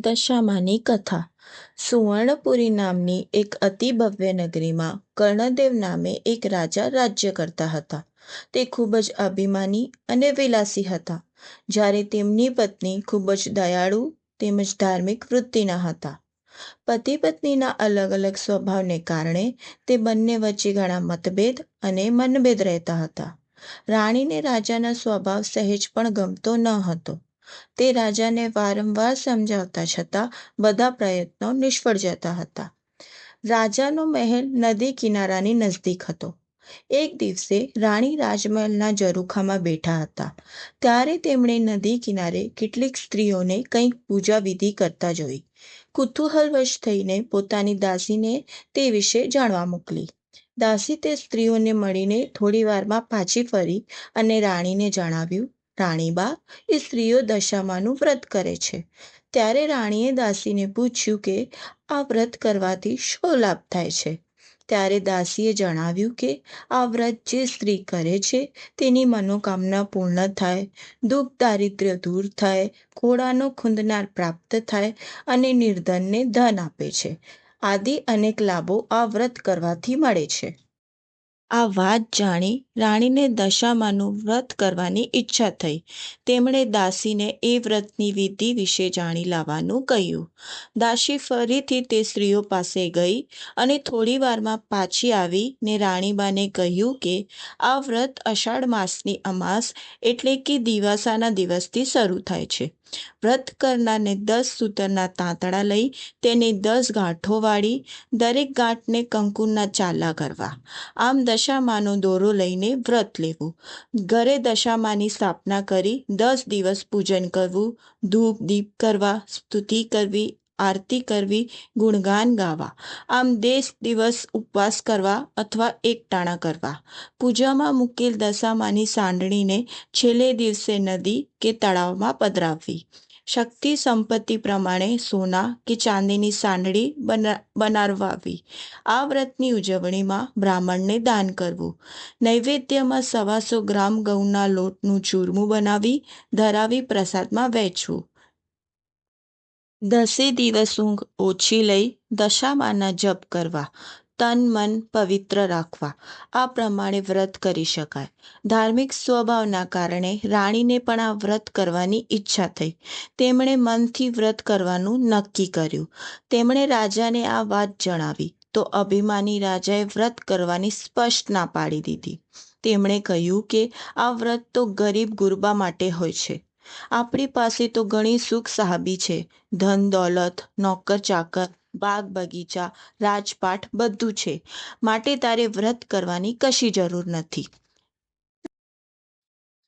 દશામાની કથા સુવર્ણપુરી નામની એક અતિ ભવ્ય નગરીમાં કર્ણદેવ નામે એક રાજા રાજ્ય કરતા હતા. તે ખૂબ જ અભિમાની અને વિલાસી હતા. જ્યારે તેમની પત્ની ખૂબ જ દયાળુ તેમજ ધાર્મિક વૃત્તિના હતા. પતિ પત્નીના અલગ અલગ સ્વભાવને કારણે તે બંને વચ્ચે ઘણા મતભેદ અને મનભેદ રહેતા હતા. રાણીને રાજાના સ્વભાવ સહેજ પણ ગમતો ન હતો. તે રાજાને વારંવાર સમજાવતા છતાં બધા પ્રયત્નો નિષ્ફળ જતા હતા. રાજાનો મહેલ નદી કિનારાની નજદીક હતો. એક દિવસે રાણી રાજમહેલના જરૂખામાં બેઠા હતા. ત્યારે તેમણે નદી કિનારે કેટલીક સ્ત્રીઓને કંઈક પૂજા વિધિ કરતા જોઈ. કુતૂહલવશ થઈને પોતાની દાસીને તે વિશે જાણવા મોકલી. દાસી તે સ્ત્રીઓને મળીને થોડી વારમાં પાછી ફરી અને રાણીને જણાવ્યું રાણીબા એ સ્ત્રીઓ દશામાનું વ્રત કરે છે. ત્યારે રાણીએ દાસીને પૂછ્યું કે, આ વ્રત કરવાથી શો લાભ થાય છે? ત્યારે દાસીએ જણાવ્યું કે, આ વ્રત જે સ્ત્રી કરે છે, તેની મનોકામના પૂર્ણ થાય, દુઃખ દારિદ્ર્ય દૂર થાય, ઘોડાનો ખૂંદનાર પ્રાપ્ત થાય અને નિર્ધનને ધન આપે છે. આદિ અનેક લાભો આ વ્રત કરવાથી મળે છે. આ વાત જાણી રાણીને દશામાનું વ્રત કરવાની ઈચ્છા થઈ. તેમણે દાસીને એ વ્રતની વિધિ વિશે જાણી લાવવાનું કહ્યું. દાસી ફરીથી તે સ્ત્રીઓ પાસે ગઈ અને થોડી વારમાં પાછી આવી ને રાણીબાને કહ્યું કે, આ વ્રત અષાઢ માસની અમાસ એટલે કે દિવાસાના દિવસથી શરૂ થાય છે. વ્રત કરનારને દસ સૂતરના તાંતણા લઈ, તેને દસ ગાંઠો વાળી, દરેક ગાંઠને કંકુના ચાલા કરવા. આમ દશામાનો દોરો લઈને વ્રત લેવું. ઘરે દશામાની સ્થાપના કરી દસ દિવસ પૂજન કરવું. ધૂપ દીપ કરવા, સ્તુતિ કરવી આરતી કરવી, ગુણગાન ગાવા. આમ દેશ દિવસ ઉપવાસ કરવા અથવા એકટાણા કરવા. પૂજામાં મૂકેલ દશામાની સાંડણીને છેલ્લે દિવસે નદી કે તળાવમાં પધરાવવી. શક્તિ સંપત્તિ પ્રમાણે સોના કે ચાંદીની સાંડળી બના બનાવવાવી આ વ્રતની ઉજવણીમાં બ્રાહ્મણને દાન કરવું. નૈવેદ્યમાં સવાસો ગ્રામ ઘઉંના લોટનું ચૂરમું બનાવી, ધરાવી પ્રસાદમાં વહેંચવું. દસે દિવસ ઊંઘ ઓછી લઈ દશામાના જપ કરવા, તન મન પવિત્ર રાખવા. આ પ્રમાણે વ્રત કરી શકાય. ધાર્મિક સ્વભાવના કારણે રાણીને પણ આ વ્રત કરવાની ઈચ્છા થઈ. તેમણે મનથી વ્રત કરવાનું નક્કી કર્યું. તેમણે રાજાને આ વાત જણાવી, તો અભિમાની રાજાએ વ્રત કરવાની સ્પષ્ટ ના પાડી દીધી. તેમણે કહ્યું કે આ વ્રત તો ગરીબ ગુરબા માટે હોય છે. આપણી પાસે તો ઘણી સુખ સાહબી છે. ધન, દોલત, નોકર, ચાકર, બાગ, બગીચા, રાજપાટ બધું છે. માટે તારે વ્રત કરવાની કશી જરૂર નથી.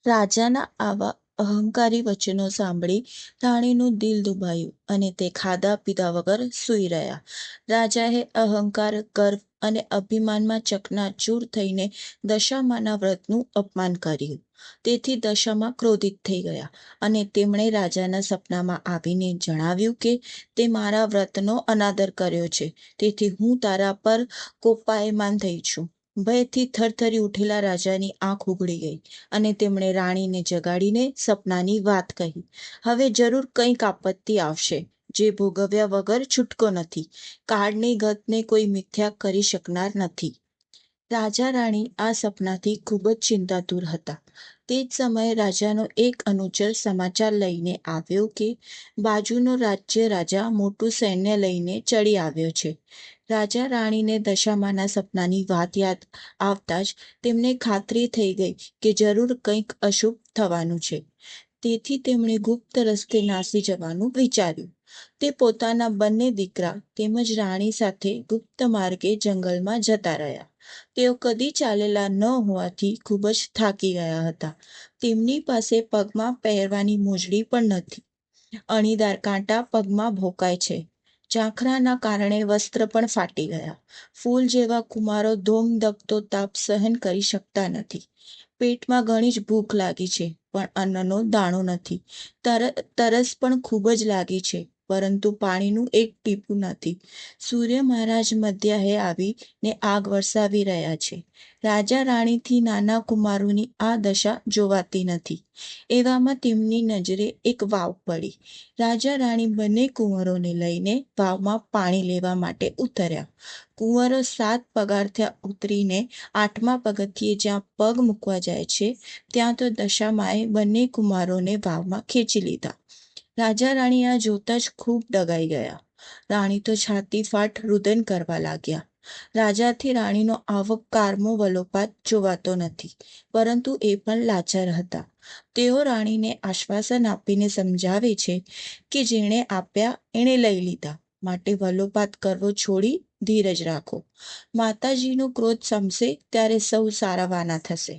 રાજાના આવા અહંકારી વચનો સાંભળી રાણીનું દિલ દુભાયું અને તે ખાધા પીધા વગર સૂઈ રહ્યા. રાજાએ અહંકાર, ગર્વ અને અભિમાનમાં ચકનાચૂર થઈને દશામાના વ્રતનું અપમાન કર્યું. તેથી દશામાં ક્રોધિત થઈ ગયા અને તેમણે રાજાના સપનામાં આવીને જણાવ્યું કે તે મારા વ્રતનો અનાદર કર્યો છે. તેથી હું તારા પર કોપાયમાન થઈ છું. ભયથી થરથરી ઉઠેલા રાજાની આંખ ઉઘડી ગઈ અને તેમણે રાણીને જગાડીને સપનાની વાત કહી. હવે જરૂર કંઈક આપત્તિ આવશે, જે ભોગવ્યા વગર છૂટકો નથી. કાળની ગતને કોઈ મિથ્યા કરી શકનાર નથી. રાજા રાણી આ સપનાથી ખૂબ જ ચિંતાતુર હતા. તે જ સમયે રાજાનો એક અનુચર સમાચાર લઈને આવ્યો કે, બાજુનો રાજ્ય રાજા મોટું સૈન્ય લઈને ચડી આવ્યો છે. રાજા રાણીને દશામાના સપનાની વાત યાદ આવતા જ તેમને ખાતરી થઈ ગઈ કે જરૂર કંઈક અશુભ થવાનું છે. તેથી તેમણે ગુપ્ત રસ્તે નાસી જવાનું વિચાર્યું. તે પોતાના બંને દીકરા તેમજ રાણી સાથે ગુપ્ત માર્ગે જંગલમાં જતા રહ્યા. તેઓ કદી ચાલેલા ન હોવાથી ખૂબ જ થાકી ગયા હતા. તેમની પાસે પગમાં પહેરવાની મોજડી પણ નથી. અણીદાર કાંટા પગમાં ભોકાય છે. ઝાંખરાના કારણે વસ્ત્ર પણ ફાટી ગયા. ફૂલ જેવા કુમારો ધોમ દબતો તાપ સહન કરી શકતા નથી. પેટમાં ઘણી જ ભૂખ લાગી છે, પણ અન્નનો દાણો નથી. તરસ પણ ખૂબ જ લાગી છે. પરંતુ પાણીનું એક ટીપું નથી. સૂર્ય મહારાજ મધ્યાહે આવીને આગ વરસાવી રહ્યા છે. રાજા રાણીથી નાના કુમારોની આ દશા જોવાતી નથી. એવામાં તેમની નજરે એક વાવ પડી. રાજા રાણી બંને કુંવરોને લઈને વાવમાં પાણી લેવા માટે ઉતર્યા. કુંવરો સાત પગારથ્યા ઉતરીને આઠમા પગથિયે જ્યાં પગ મૂકવા જાય છે, ત્યાં તો દશામાએ બંને કુમારોને વાવમાં ખેંચી લીધા. રાજા રાણી આ જોતા જ ખૂબ ડગાઈ ગયા. રાણી તો છાતી ફાટ રુદન કરવા લાગ્યા. રાજાથી રાણીનો આવો કારમો વલોપાત જોવાતો નથી, પરંતુ એ પણ લાચાર હતા. તેઓ રાણીને આશ્વાસન આપીને સમજાવે છે કે જેણે આપ્યા એણે લઈ લીધા. માટે વલોપાત કરવો છોડી ધીરજ રાખો. માતાજીનો ક્રોધ સમશે ત્યારે સૌ સારાવાના થશે.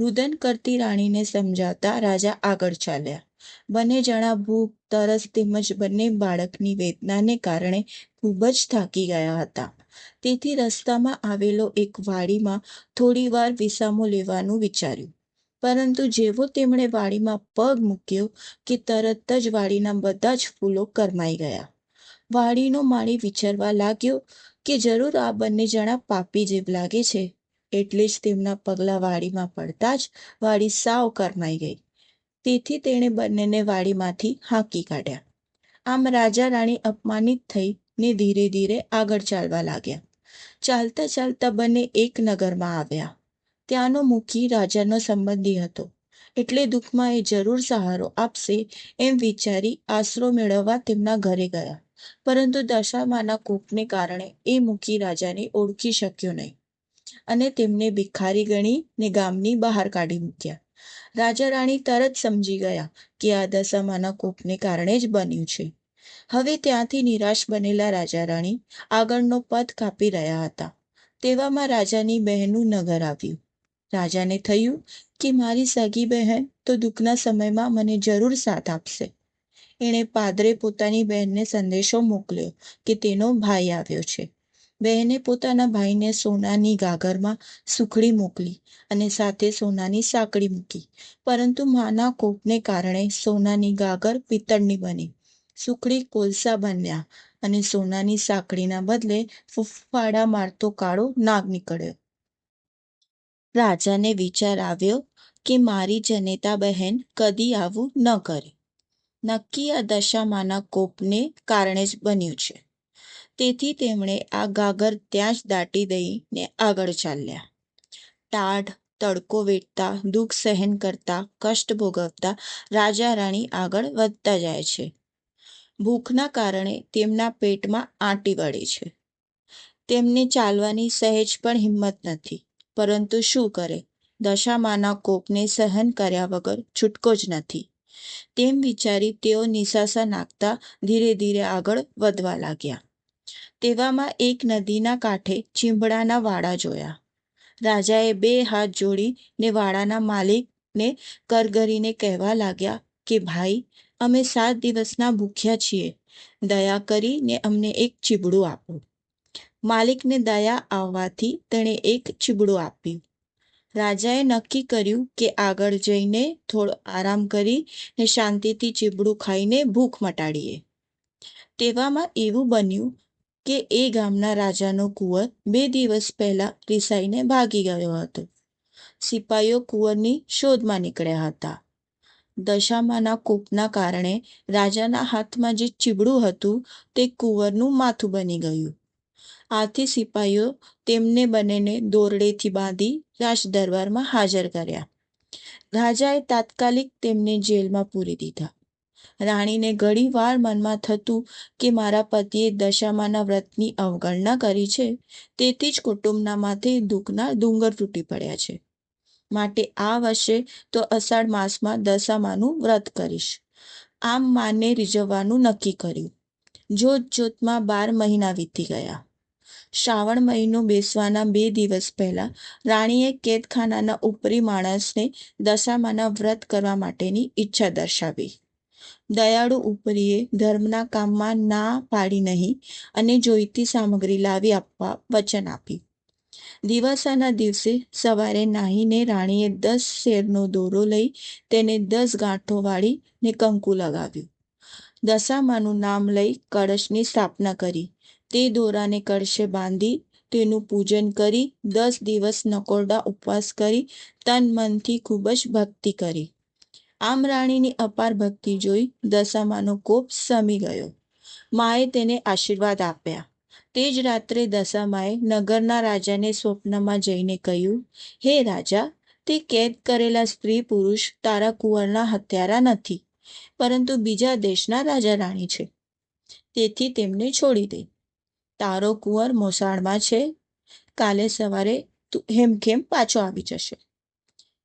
રુદન કરતી રાણીને સમજાવતા રાજા આગળ ચાલ્યા. બંને જણા ભૂખ, તરસ તેમજ બંને બાળકની વેદનાને કારણે ખૂબ જ થાકી ગયા હતા. તેથી રસ્તામાં આવેલો એક વાડીમાં થોડી વાર વિસામો લેવાનું વિચાર્યું. પરંતુ જેવો તેમણે વાડીમાં પગ મૂક્યો કે તરત જ વાડીના બધા જ ફૂલો કરમાઈ ગયા. વાડીનો માળી વિચારવા લાગ્યો કે જરૂર આ બંને જણા પાપી જેવ લાગે છે. એટલે જ તેમના પગલાં વાડીમાં પડતા જ વાડી સાવ કરમાઈ ગઈ. તેથી તેણે બંનેને વાડીમાંથી હાંકી કાઢ્યા. આમ રાજા રાણી અપમાનિત થઈને ધીરે ધીરે આગળ ચાલવા લાગ્યા. ચાલતા ચાલતા બંને એક નગરમાં આવ્યા. ત્યાંનો મુખી રાજાનો સંબંધી હતો. એટલે દુઃખમાં એ જરૂર સહારો આપશે એમ વિચારી આશરો મેળવવા તેમના ઘરે ગયા. પરંતુ દશામાના કોપને કારણે એ મુખી રાજાને ઓળખી શક્યો નહીં. અને તેમને ભિખારી ગણીને ગામની બહાર કાઢી મૂક્યા. રાજા રાણી તરત સમજી ગયા કે આ દશામાના કોપને કારણે જ બન્યું છે. હવે ત્યાંથી નિરાશ બનેલા રાજા રાણી આગળનો પથ કાપી રહ્યા હતા. તેવામાં રાજાની બહેનનું નગર આવ્યું. રાજાને થયું કે મારી સગી બહેન તો દુઃખના સમયમાં મને જરૂર સાથ આપશે. એણે પાદરે પોતાની બહેનને સંદેશો મોકલ્યો કે તેનો ભાઈ આવ્યો છે. બહેને પોતાના ભાઈને સોનાની ગાગરમાં સુખડી મોકલી અને સાથે સોનાની સાંકળી મૂકી. પરંતુ માના કોપને કારણે સોનાની ગાગર પિત્તળની બની. સુખડી કોલસા બન્યા અને સોનાની સાંકળીના બદલે ફૂફાડા મારતો કાળો નાગ નીકળ્યો. રાજાને વિચાર આવ્યો કે મારી જનેતા બહેન કદી આવું ન કરે. નક્કી આ દશામાના કોપને કારણે જ બન્યું છે. તેથી તેમણે આ ગાગર ત્યાં જ દાટી દઈને આગળ ચાલ્યા. ટાઢ તડકો વેઠતા, દુઃખ સહન કરતા, કષ્ટ ભોગવતા રાજા રાણી આગળ વધતા જાય છે. ભૂખના કારણે તેમના પેટમાં આંટી વળે છે. તેમને ચાલવાની સહેજ પણ હિંમત નથી, પરંતુ શું કરે? દશામાના કોપને સહન કર્યા વગર છૂટકો જ નથી. તેમ વિચારી તેઓ નિશાસા નાખતા ધીરે ધીરે આગળ વધવા લાગ્યા. તેવામાં એક નદીના કાંઠે ચીંભડાના વાડા જોયા. રાજાએ બે હાથ જોડીને વાડાના માલિકને કરગરીને કહેવા લાગ્યા કે, ભાઈ, અમે સાત દિવસના ભૂખ્યા છીએ. દયા કરીને અમને એક ચીબડું આપો. માલિકને દયા આવવાથી તેણે એક ચીબડું આપ્યું. રાજાએ નક્કી કર્યું કે આગળ જઈને થોડો આરામ કરી ને શાંતિથી ચીબડું ખાઈને ભૂખ મટાડીએ. તેવામાં એવું બન્યું કે એ ગામના રાજાનો કુંવર બે દિવસ પહેલા રિસાઈને ભાગી ગયો હતો. સિપાઈઓ કુંવરની શોધમાં નીકળ્યા હતા. દશામાના કોપના કારણે રાજાના હાથમાં જે ચીબડું હતું તે કુંવરનું માથું બની ગયું. આથી સિપાઈઓ તેમને બંનેને દોરડેથી બાંધી રાજદરબારમાં હાજર કર્યા. રાજાએ તાત્કાલિક તેમને જેલમાં પૂરી દીધા. રાણીને ઘડીવાર મનમાં થતું કે મારા પતિએ દશામાના વ્રતની અવગણના કરી છે, તેથી જ કુટુંબના માથે દુઃખના ડુંગર તૂટી પડ્યા છે. માટે આ વર્ષે તો અષાઢ માસમાં દશામાનું વ્રત કરીશ. આમ માને રીઝવવાનું નક્કી કર્યું. જોત જોતમાં બાર મહિના વીતી ગયા. શ્રાવણ મહિનો બેસવાના બે દિવસ પહેલા રાણીએ કેદખાનાના ઉપરી માણસને દશામાના વ્રત કરવા માટેની ઈચ્છા દર્શાવી. દયાળુ ઉપરીએ ધર્મના કામમાં ના પાડી નહીં અને જોઈતી સામગ્રી લાવી આપવા વચન આપ્યું દિવાસાના દિવસે સવારે નાહીને રાણીએ દસ શેરનો દોરો લઈ તેને દસ ગાંઠો વાળીને કંકુ લગાવ્યું. દશામાનું નામ લઈ કળશની સ્થાપના કરી. તે દોરાને કળશે બાંધી તેનું પૂજન કરી દસ દિવસ નકોરડા ઉપવાસ કરી તન મનથી ખૂબ જ ભક્તિ કરી. આમ રાણીની અપાર ભક્તિ જોઈ દશામાનો કોપ સમી ગયો. માએ તેને આશીર્વાદ આપ્યા. તે જ રાત્રે દશામાએ નગરના રાજાને સ્વપ્નમાં જઈને કહ્યું, હે રાજા, તે કેદ કરેલા સ્ત્રી પુરુષ તારા કુંવરના હત્યારા નથી, પરંતુ બીજા દેશના રાજા રાણી છે. તેથી તેમને છોડી દે. તારો કુંવર મોસાળમાં છે. કાલે સવારે તું હેમખેમ પાછો આવી જશે.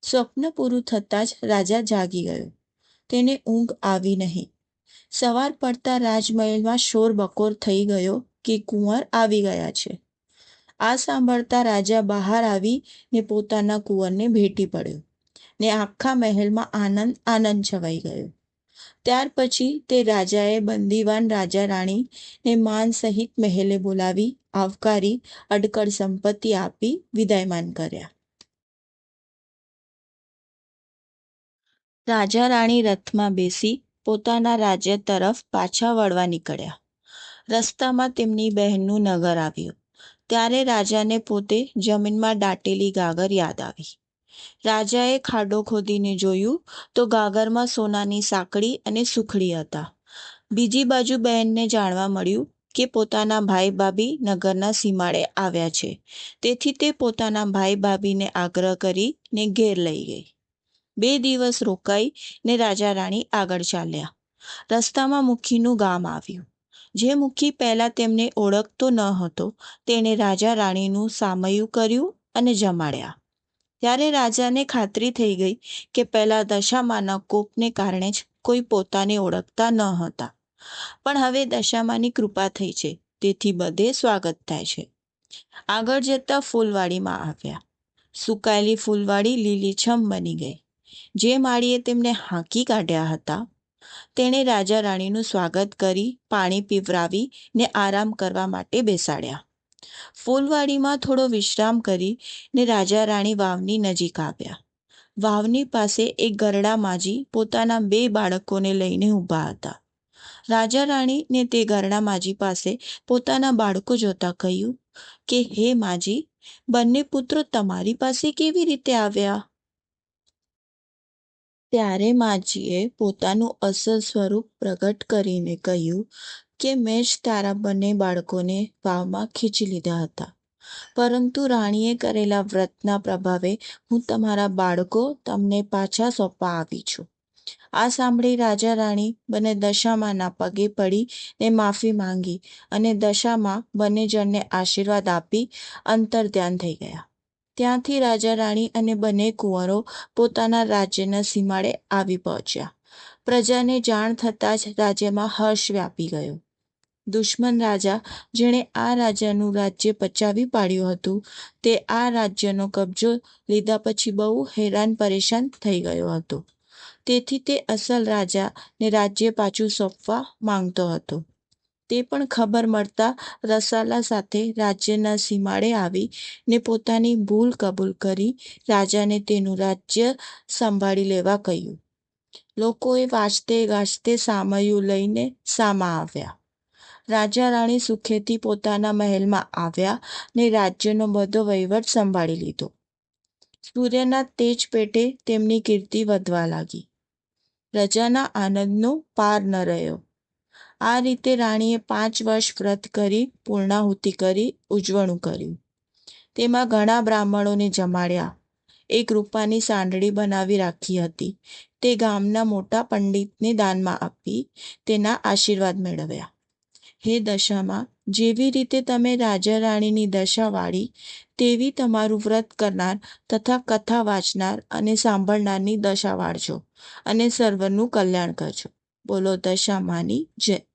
સ્વપ્ન પૂરું થતાં જ રાજા જાગી ગયો. તેને ઊંઘ આવી નહીં. સવાર પડતા રાજમહેલમાં શોર બકોર થઈ ગયો કે કુંવર આવી ગયા છે. આ સાંભળતા રાજા બહાર આવી ને પોતાના કુંવરને ભેટી પડ્યો ને આખા મહેલમાં આનંદ આનંદ છવાઈ ગયો. ત્યાર પછી તે રાજાએ બંદીવાન રાજા રાણી ને માન સહિત મહેલે બોલાવી, આવકારી અડકડ સંપત્તિ આપી વિદાયમાન કર્યા. રાજા રાણી રથમાં બેસી પોતાના રાજ્ય તરફ પાછા વળવા નીકળ્યા. રસ્તામાં તેમની બહેનનું નગર આવ્યું. ત્યારે રાજાને પોતે જમીનમાં દાટેલી ગાગર યાદ આવી. રાજાએ ખાડો ખોદીને જોયું તો ગાગરમાં સોનાની સાંકળી અને સુખડી હતા. બીજી બાજુ બહેનને જાણવા મળ્યું કે પોતાના ભાઈ ભાભી નગરના સીમાડે આવ્યા છે. તેથી તે પોતાના ભાઈ ભાભીને આગ્રહ કરીને ઘેર લઈ ગઈ. બે દિવસ રોકાઈ ને રાજા રાણી આગળ ચાલ્યા. રસ્તામાં મુખીનું ગામ આવ્યું. જે મુખી પહેલાં તેમને ઓળખતો ન હતો, તેણે રાજા રાણીનું સામયું કર્યું અને જમાડ્યા. ત્યારે રાજાને ખાતરી થઈ ગઈ કે પહેલાં દશામાના કોપને કારણે જ કોઈ પોતાને ઓળખતા ન હતા. પણ હવે દશામાની કૃપા થઈ છે, તેથી બધે સ્વાગત થાય છે. આગળ જતા ફૂલવાડીમાં આવ્યા. સુકાયેલી ફૂલવાડી લીલીછમ બની ગઈ. જે માળીએ તેમને હાંકી કાઢ્યા હતા. તેણે રાજા રાણીનું સ્વાગત કરી, પાણી પીવરાવી ને આરામ કરવા માટે બેસાડ્યા. ફૂલવાડીમાં થોડો વિશ્રામ કરી ને રાજા રાણી વાવની નજીક આવ્યા. વાવની પાસે એક ગરડા માજી પોતાના બે બાળકોને લઈને ઊભા હતા. રાજા રાણી ને તે ગરડા માજી પાસે પોતાના બાળકો જોતા કહ્યું કે, હે માજી, બંને પુત્રો તમારી પાસે કેવી રીતે આવ્યા? ત્યારે માજીએ પોતાનું અસલ સ્વરૂપ પ્રગટ કરીને કહ્યું કે મેં જ તારા બંને બાળકોને વાવમાં ખીચી લીધા હતા. પરંતુ રાણીએ કરેલા વ્રતના પ્રભાવે હું તમારા બાળકો તમને પાછા સોંપવા આવી છું. આ સાંભળી રાજા રાણી બંને દશામાના પગે પડી ને માફી માંગી અને દશામાં બંને જણને આશીર્વાદ આપી અંતર ધ્યાન થઈ ગયા. ત્યાંથી રાજા રાણી અને બંને કુંવરો પોતાના રાજ્યના સીમાડે આવી પહોંચ્યા. પ્રજાને જાણ થતાં જ રાજ્યમાં હર્ષ વ્યાપી ગયો. દુશ્મન રાજા જેણે આ રાજાનું રાજ્ય પચાવી પાડ્યું હતું, તે આ રાજ્યનો કબજો લીધા પછી બહુ હેરાન પરેશાન થઈ ગયો હતો. તેથી તે અસલ રાજાને રાજ્ય પાછું સોંપવા માંગતો હતો. તે પણ ખબર મળતા રસાલા સાથે રાજ્યના સીમાડે આવી ને પોતાની ભૂલ કબૂલ કરી રાજાને તેનું રાજ્ય સંભાળી લેવા કહ્યું. લોકોએ વાંચતે ગાજતે સામયું લઈને સામા આવ્યા. રાજા રાણી સુખેથી પોતાના મહેલમાં આવ્યા ને રાજ્યનો બધો વહીવટ સંભાળી લીધો. સૂર્યના તેજ પેટે તેમની કીર્તિ વધવા લાગી. પ્રજાના આનંદનો પાર ન રહ્યો. આ રીતે રાણીએ પાંચ વર્ષ વ્રત કરી, પૂર્ણાહુતિ કરી, ઉજવણું કર્યું. તેમાં ઘણા બ્રાહ્મણોને જમાડ્યા. એક રૂપાની સાંડળી બનાવી રાખી હતી. તે ગામના મોટા પંડિતને દાનમાં આપી, તેના આશીર્વાદ મેળવ્યા. હે દશામાં, જેવી રીતે તમે રાજા રાણીની દશા વાળી, તેવી તમારું વ્રત કરનાર તથા કથા વાંચનાર અને સાંભળનારની દશા વાળજો અને સર્વનું કલ્યાણ કરજો. બોલો દશામાની, જય.